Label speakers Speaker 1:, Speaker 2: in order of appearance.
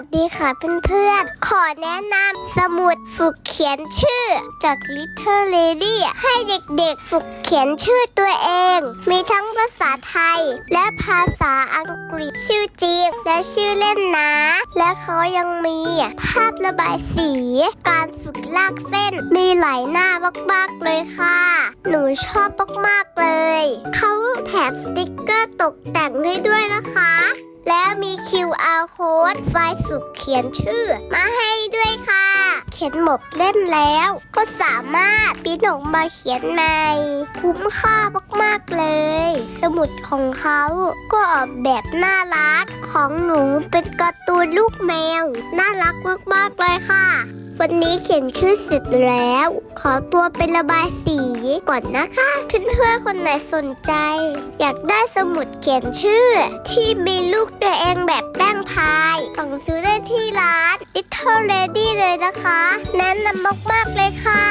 Speaker 1: วัสดีค่ะเพื่อนๆ ขอแนะนำสมุดฝึกเขียนชื่อ จาก Little Lady ให้เด็กๆฝึกเขียนชื่อตัวเอง มีทั้งภาษาไทย และภาษาอังกฤษชื่อจริงและชื่อเล่นนะ และเขายังมี ภาพระบายสี การฝึกลากเส้น มีหลายหน้ามากๆเลยค่ะ หนูชอบมากๆเลย เขาแถมสติกเกอร์ตกแต่งให้ด้วยนะคะ แล้วมี QR code ไฟล์ฝึกเขียนชื่อ มาให้ด้วยค่ะ เขียนหมดเล่มแล้ว ก็สามารถปิ้นออกมาเขียนใหม่ คุ้มค่ามากๆเลย สมุดของเขาก็ออกแบบน่ารักของหนูเป็นการ์ตูนลูกแมว น่ารักมากๆเลยค่ะ วันนี้เขียนชื่อเสร็จแล้ว ขอตัวไประบายสีก่อนนะคะ เพื่อนๆคนไหนสนใจ อยากได้สมุดเขียนชื่อ ที่มีลูกตัวเองแบบแป้งพายสั่งซื้อได้ที่ร้าน Little Lady เลยนะคะ แนะนำมากๆเลยค่ะ